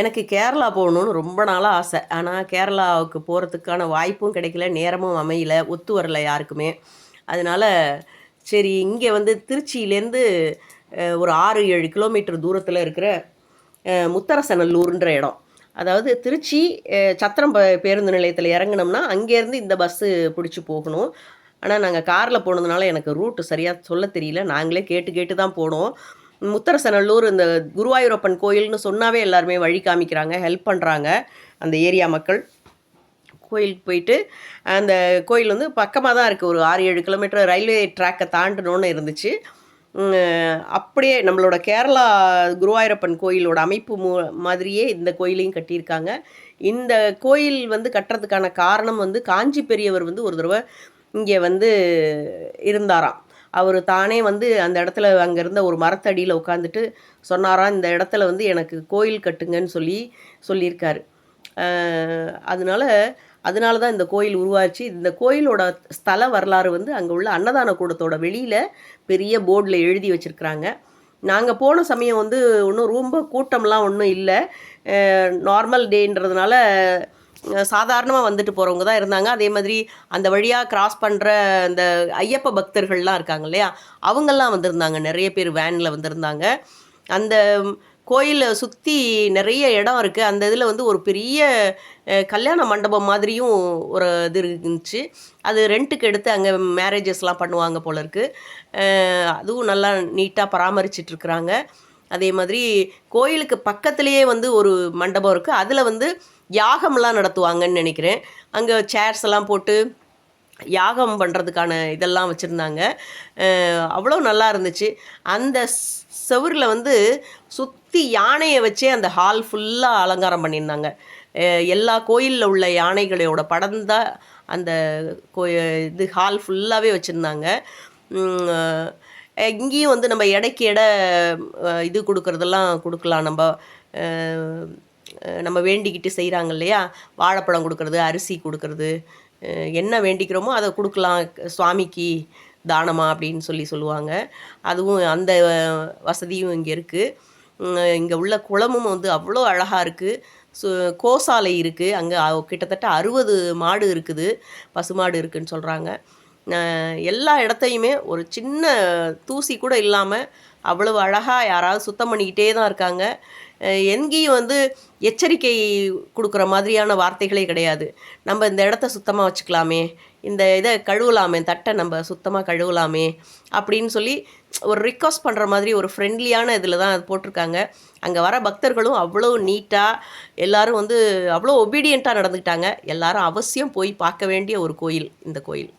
எனக்கு கேரளா போகணுன்னு ரொம்ப நாளாக ஆசை. ஆனால் கேரளாவுக்கு போகிறதுக்கான வாய்ப்பும் கிடைக்கல நேரமும் அமையல ஒத்து வரல யாருக்குமே. அதனால் சரி இங்கே வந்து திருச்சியிலேருந்து ஒரு ஆறு ஏழு கிலோமீட்டர் தூரத்தில் இருக்கிற முத்தரசநல்லூர்ன்ற இடம். அதாவது திருச்சி சத்திரம் பேருந்து நிலையத்தில் இறங்குனோம்னா அங்கேருந்து இந்த பஸ்ஸு பிடிச்சி போகணும். ஆனால் நாங்கள் காரில் போனதுனால எனக்கு ரூட்டு சரியாக சொல்ல தெரியல. நாங்களே கேட்டு கேட்டு தான் போனோம். முத்தரசநல்லூர் இந்த குருவாயூரப்பன் கோயில்னு சொன்னாவே எல்லாருமே வழி காமிக்கிறாங்க ஹெல்ப் பண்ணுறாங்க அந்த ஏரியா மக்கள். கோயிலுக்கு போயிட்டு அந்த கோயில் வந்து பக்கமாக தான் இருக்குது ஒரு ஆறு ஏழு கிலோமீட்டர் ரயில்வே ட்ராக்கை தாண்டணும்னு இருந்துச்சு. அப்படியே நம்மளோட கேரளா குருவாயூரப்பன் கோயிலோட அமைப்பு மு மாதிரியே இந்த கோயிலையும் கட்டியிருக்காங்க. இந்த கோயில் வந்து கட்டுறதுக்கான காரணம் வந்து காஞ்சி பெரியவர் வந்து ஒரு தடவை இங்கே வந்து இருந்தாராம். அவர் தானே வந்து அந்த இடத்துல அங்கே இருந்த ஒரு மரத்தடியில் உட்காந்துட்டு சொன்னாராம் இந்த இடத்துல வந்து எனக்கு கோயில் கட்டுங்கன்னு சொல்லி சொல்லியிருக்காரு. அதனால அதனால தான் இந்த கோயில் உருவாச்சு. இந்த கோயிலோட ஸ்தல வரலாறு வந்து அங்கே உள்ள அன்னதான கூடத்தோட வெளியில் பெரிய போர்டில் எழுதி வச்சுருக்குறாங்க. நாங்கள் போன சமயம் வந்து ஒன்றும் ரொம்ப கூட்டம்லாம் ஒன்றும் இல்லை. நார்மல் டேன்றதுனால சாதாரணமாக வந்துட்டு போகிறவங்க தான் இருந்தாங்க. அதே மாதிரி அந்த வழியாக கிராஸ் பண்ணுற அந்த ஐயப்ப பக்தர்கள்லாம் இருக்காங்க இல்லையா? அவங்கெல்லாம் வந்திருந்தாங்க. நிறைய பேர் வேனில் வந்திருந்தாங்க. அந்த கோயிலை சுற்றி நிறைய இடம் இருக்குது அந்த இதில் வந்து ஒரு பெரிய கல்யாண மண்டபம் மாதிரியும் ஒரு இது இருந்துச்சு. அது ரெண்ட்டுக்கு எடுத்து அங்கே மேரேஜஸ்லாம் பண்ணுவாங்க போல இருக்குது அதுவும் நல்லா நீட்டாக பராமரிச்சிட்ருக்குறாங்க அதே மாதிரி கோயிலுக்கு பக்கத்துலேயே வந்து ஒரு மண்டபம் இருக்குது அதில் வந்து யாகம்லாம் நடத்துவாங்கன்னு நினைக்கிறேன். அங்கே சேர்ஸ் எல்லாம் போட்டு யாகம் பண்ணுறதுக்கான இதெல்லாம் வச்சுருந்தாங்க. அவ்வளோ நல்லா இருந்துச்சு. அந்த செவுரில் வந்து சுற்றி யானையை வச்சே அந்த ஹால் ஃபுல்லாக அலங்காரம் பண்ணியிருந்தாங்க. எல்லா கோயிலில் உள்ள யானைகளோட படம் தான் அந்த கோ இது ஹால் ஃபுல்லாகவே வச்சுருந்தாங்க. இங்கேயும் வந்து நம்ம எடைக்கு எடை இது கொடுக்குறதெல்லாம் கொடுக்கலாம். நம்ம நம்ம வேண்டிக்கிட்டு செய்கிறாங்க இல்லையா? வாழைப்பழம் கொடுக்கறது அரிசி கொடுக்கறது என்ன வேண்டிக்கிறோமோ அதை கொடுக்கலாம். சுவாமிக்கு தானமா அப்படின்னு சொல்லி சொல்லுவாங்க. அதுவும் அந்த வசதியும் இங்கே இருக்குது இங்கே உள்ள குளமும் வந்து அவ்வளோ அழகாக இருக்குது சு கோசாலை இருக்குது அங்கே கிட்டத்தட்ட அறுபது மாடு இருக்குது. பசுமாடு இருக்குதுன்னு சொல்கிறாங்க எல்லா இடத்தையுமே ஒரு சின்ன தூசி கூட இல்லாமல் அவ்வளவு அழகாக யாராவது சுத்தம் பண்ணிக்கிட்டே தான் இருக்காங்க. எங்கேயும் வந்து எச்சரிக்கை கொடுக்குற மாதிரியான வார்த்தைகளே கிடையாது. நம்ம இந்த இடத்த சுத்தமாக வச்சுக்கலாமே இந்த இதை கழுவலாமே தட்டை நம்ம சுத்தமாக கழுவலாமே அப்படின்னு சொல்லி ஒரு ரிக்வஸ்ட் பண்ணுற மாதிரி ஒரு ஃப்ரெண்ட்லியான இதில் தான் அது போட்டிருக்காங்க. அங்கே வர பக்தர்களும் அவ்வளோ நீட்டாக எல்லோரும் வந்து அவ்வளோ ஒபீடியண்ட்டாக நடந்துக்கிட்டாங்க. எல்லாரும் அவசியம் போய் பார்க்க வேண்டிய ஒரு கோயில் இந்த கோயில்.